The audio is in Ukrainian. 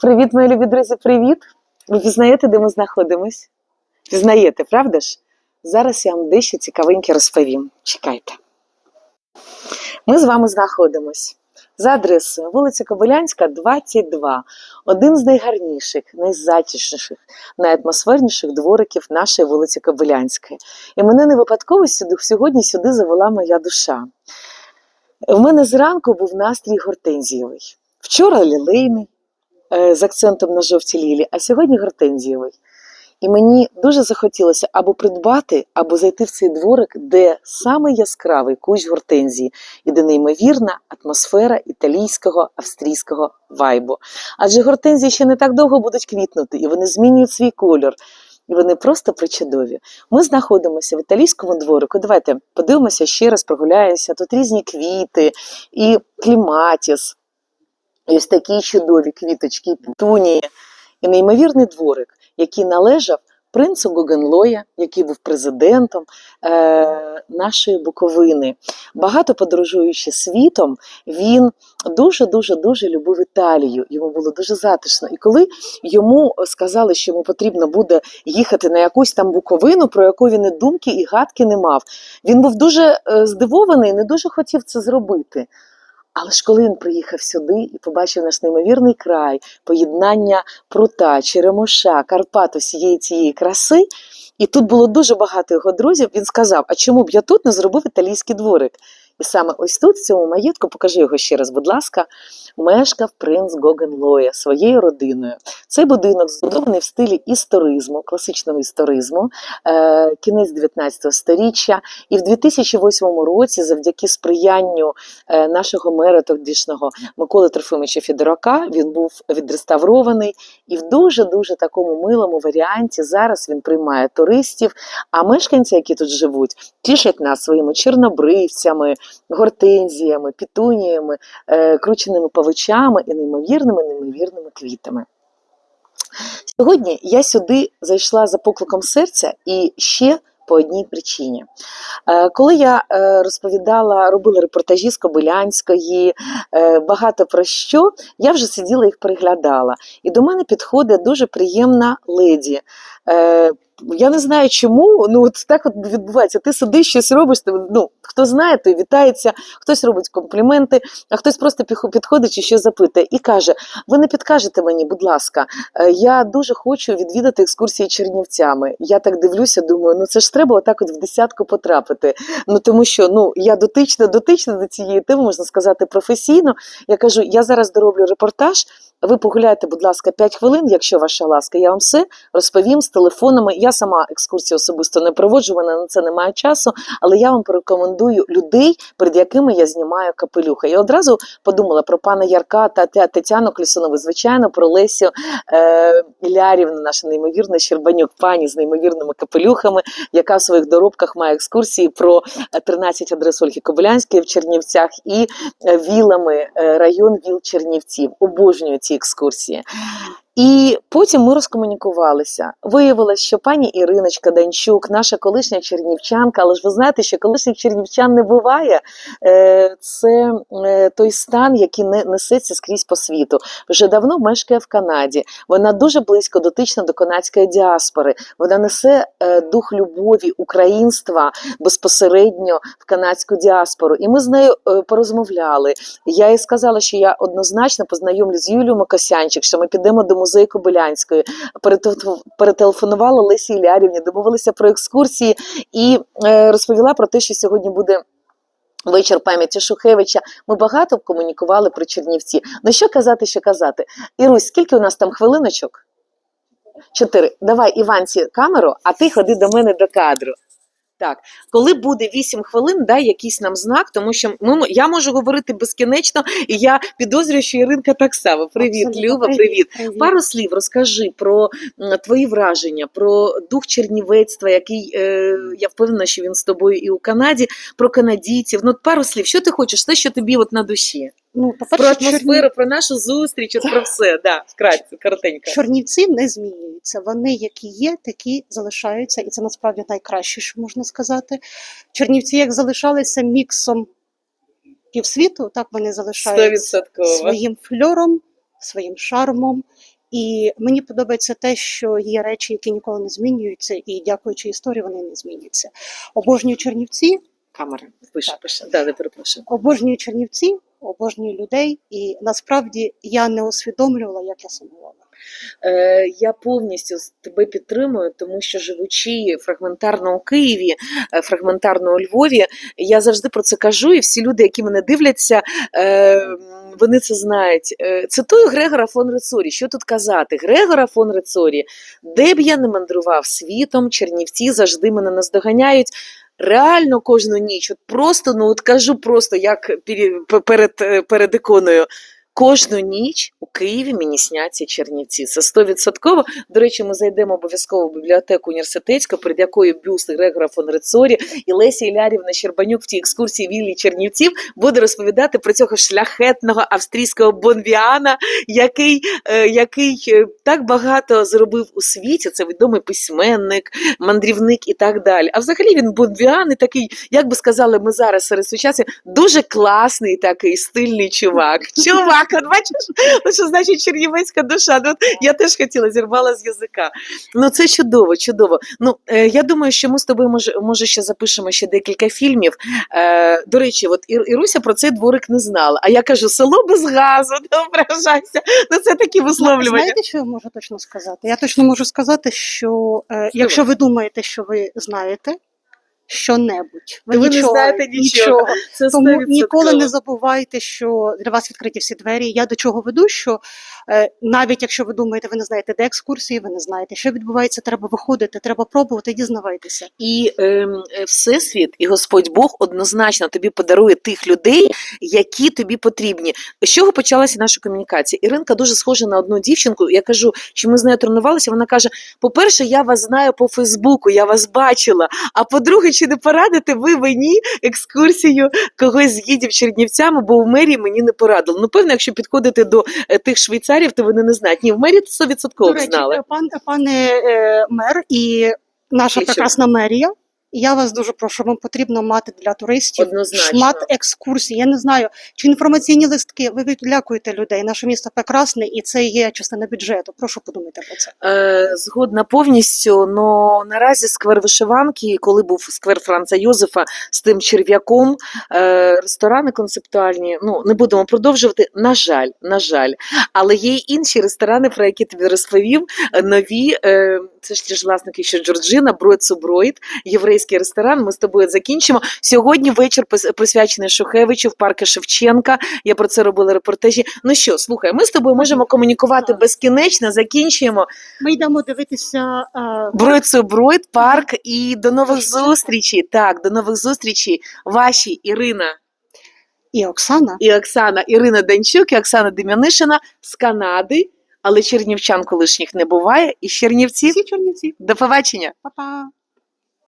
Привіт, мої любі друзі, привіт! Ви пізнаєте, де ми знаходимось? Пізнаєте, правда ж? Зараз я вам дещо цікавеньке розповім. Чекайте. Ми з вами знаходимось за адресою вулиця Кобилянська, 22. Один з найгарніших, найзатішніших, найатмосферніших двориків нашої вулиці Кобилянської. І мене не випадково сьогодні сюди завела моя душа. У мене зранку був настрій гортензієвий. Вчора лілейний, з акцентом на жовті лілі, а сьогодні гортензієвий. І мені дуже захотілося або придбати, або зайти в цей дворик, де саме яскравий кущ гортензії і де неймовірна атмосфера італійського австрійського вайбу. Адже гортензії ще не так довго будуть квітнути, і вони змінюють свій кольор. І вони просто причудові. Ми знаходимося в італійському дворику. Давайте подивимося ще раз, прогуляємося. Тут різні квіти, і кліматіс, ось такі чудові квіточки, петунії, і неймовірний дворик, який належав принцу Гогенлоя, який був президентом е, нашої Буковини. Багато подорожуючи світом, він дуже дуже дуже любив Італію. Йому було дуже затишно. І коли йому сказали, що йому потрібно буде їхати на якусь там Буковину, про яку він і думки і гадки не мав, він був дуже е, здивований, не дуже хотів це зробити. Але ж коли він приїхав сюди і побачив наш неймовірний край, поєднання прута, черемоша, Карпат, усієї цієї краси, і тут було дуже багато його друзів, він сказав: А чому б я тут не зробив італійський дворик? І саме ось тут, в цьому маєтку, покажи його ще раз, будь ласка, мешкав принц Гогенлоя своєю родиною. Цей будинок збудований в стилі історизму, класичного історизму, е, кінець 19 століття. І в 2008 році, завдяки сприянню е, нашого мера тодішнього Миколи Трофимовича Федорака, він був відреставрований і в дуже дуже такому милому варіанті зараз він приймає туристів. А мешканці, які тут живуть, тішать нас своїми чорнобривцями, гортензіями, пітуніями, е, крученими павичами і неймовірними неймовірними квітами. Сьогодні я сюди зайшла за покликом серця і ще по одній причині. Е, Коли я е, розповідала, робила репортажі з Кобилянської, багато про що, я вже сиділа їх переглядала. І до мене підходить дуже приємна леді. Я не знаю чому, ну от так от відбувається. Ти сидиш, щось робиш, ти, ну, хто знає, той вітається, хтось робить компліменти, а хтось просто підходить і щось запитує і каже: ви не підкажете мені, будь ласка, е, я дуже хочу відвідати екскурсії Чернівцями. Я так дивлюся, думаю, ну це ж треба отак от в десятку потрапити. Ну тому що ну я дотична, дотична до цієї теми, можна сказати, професійно. Я кажу, я зараз дороблю репортаж. Ви погуляйте, будь ласка, 5 хвилин, якщо ваша ласка, я вам все розповім з телефонами. Я сама екскурсію особисто не проводжу, мене на це немає часу, але я вам порекомендую людей, перед якими я знімаю капелюха. Я одразу подумала про пана Ярка та Тетяну Клісунову, звичайно, про Лесю е, Ілярівну, наша неймовірна Щербанюк, пані з неймовірними капелюхами, яка в своїх доробках має екскурсії про е, 13 адрес Ольги Кобилянської в Чернівцях і е, вілами, е, район віл Чернівців. Обожнюю екскурсії. І потім ми розкомунікувалися. Виявилось, що пані Іриночка Данчук, наша колишня чернівчанка, але ж ви знаєте, що колишніх чернівчан не буває. Е, Це е, той стан, який не несеться скрізь по світу. Вже давно мешкає в Канаді. Вона дуже близько дотична до канадської діаспори. Вона несе е, дух любові, українства безпосередньо в канадську діаспору. І ми з нею порозмовляли. Я їй сказала, що я однозначно познайомлю з Юлією Макосянчик, що ми підемо до музею Кобилянської. Перетел- Перетелефонувала Лесі Ілярівні, домовилися про екскурсії і е, розповіла про те, що сьогодні буде. Вечір пам'яті Шухевича. Ми багато комунікували про Чернівці. Ну що казати, що казати? Ірусь, скільки у нас там хвилиночок? Чотири. Давай, Іванці, камеру, а ти ходи до мене до кадру. Так, коли буде 8 хвилин, дай якийсь нам знак, тому що ми, я можу говорити безкінечно, і я підозрюю, що Іринка так само. Привіт, Абсолютно. Люба, привіт. Пару слів розкажи про твої враження, про дух чернівецтва, який е, я впевнена, що він з тобою і у Канаді, про канадійців. Ну, пару слів, що ти хочеш, те, що тобі от на душі. Ну, Про атмосферу, про нашу зустріч, от про все. Да, вкратце, коротенько. Чорнівці не змінюються. Вони, які є, такі залишаються, і це насправді найкраще, що можна сказати. Чорнівці, як залишалися міксом півсвіту, так вони залишаються Стовідсотково. своїм фльором, своїм шармом. І мені подобається те, що є речі, які ніколи не змінюються, і дякуючи історії, вони не зміняться. Обожнюю Чернівці, Камера пише, пише. Да, не перепрошую. обожнюю Чернівці, обожнюю людей, і насправді я не усвідомлювала, як я сумувала. Е, я повністю тебе підтримую, тому що живучи фрагментарно у Києві, е, фрагментарно у Львові, я завжди про це кажу, і всі люди, які мене дивляться, е, вони це знають. Е, Цитую Грегора фон Рецорі. Що тут казати? Грегора фон Рецорі, де б я не мандрував світом, Чернівці завжди мене наздоганяють. Реально кожну ніч, от просто, ну от кажу просто як перед, перед іконою. Кожну ніч у Києві мені сняться Чернівці. Це стовідсотково. До речі, ми зайдемо обов'язково в бібліотеку університетську, перед якою бюст Грегора фон Рецорі і Лесі Ілярівна Щербанюк в тій екскурсії віллі Чернівців буде розповідати про цього шляхетного австрійського бонвіана, який, е, який е, так багато зробив у світі. Це відомий письменник, мандрівник і так далі. А взагалі він бонвіан і такий, як би сказали ми зараз серед сучасних, дуже класний такий стильний чувак. Чувак, от бачиш, ну, що значить чернівецька душа. Ну, от я теж хотіла, зірвала з язика. Ну це чудово, чудово. Ну е, я думаю, що ми з тобою може, може ще запишемо ще декілька фільмів. Е, до речі, от Ір, Іруся про цей дворик не знала. А я кажу, село без газу, не ображайся. Ну це такі висловлювання. Знаєте, що я можу точно сказати? Я точно можу сказати, що е, якщо ви думаєте, що ви знаєте що-небудь, То ви не знаєте нічого. Це Тому ніколи не забувайте, що для вас відкриті всі двері. Я до чого веду, що е, навіть якщо ви думаєте, ви не знаєте, де екскурсії, ви не знаєте, що відбувається, треба виходити, треба пробувати, дізнавайтеся. І ем, е, Всесвіт, і Господь Бог однозначно тобі подарує тих людей, які тобі потрібні. З чого почалася наша комунікація? Іринка дуже схожа на одну дівчинку. Я кажу, що ми з нею тренувалися. Вона каже: по-перше, я вас знаю по Фейсбуку, я вас бачила. А по-друге, чи не порадите ви мені екскурсію когось з гідів Чернівцями, бо в мерії мені не порадили. Ну, певно, якщо підходити до е, тих швейцарів, то вони не знають. Ні, в мерії 100% До речі, знали. е, пан, пане е, мер і наша прекрасна мерія. Я вас дуже прошу, вам потрібно мати для туристів Однозначно. шмат екскурсій. Я не знаю, чи інформаційні листки. Ви відлякуєте людей. Наше місто прекрасне, і це є частина бюджету. Прошу подумайте про це. Е, згодна повністю. Но наразі сквер вишиванки, коли був сквер Франца Йозефа з тим черв'яком, е, ресторани концептуальні. Ну не будемо продовжувати. На жаль, на жаль. Але є й інші ресторани, про які тобі розповів. е, Нові е, це ж ті ж власники, що Джорджина, Бройд Субройд, єврейський ресторан. Ми з тобою закінчимо. Сьогодні вечір присвячений Шухевичу в парку Шевченка. Я про це робила репортажі. Ну що, слухай, ми з тобою можемо комунікувати безкінечно. Закінчуємо. Ми йдемо дивитися е, Бройд парк і до нових зустрічей. Так, до нових зустрічей. Ваші Ірина і Оксана. і Оксана. Ірина Данчук і Оксана Дем'янишина з Канади, але чернівчан колишніх не буває. І з Чернівців. Всі Чернівці. До побачення. Па-па.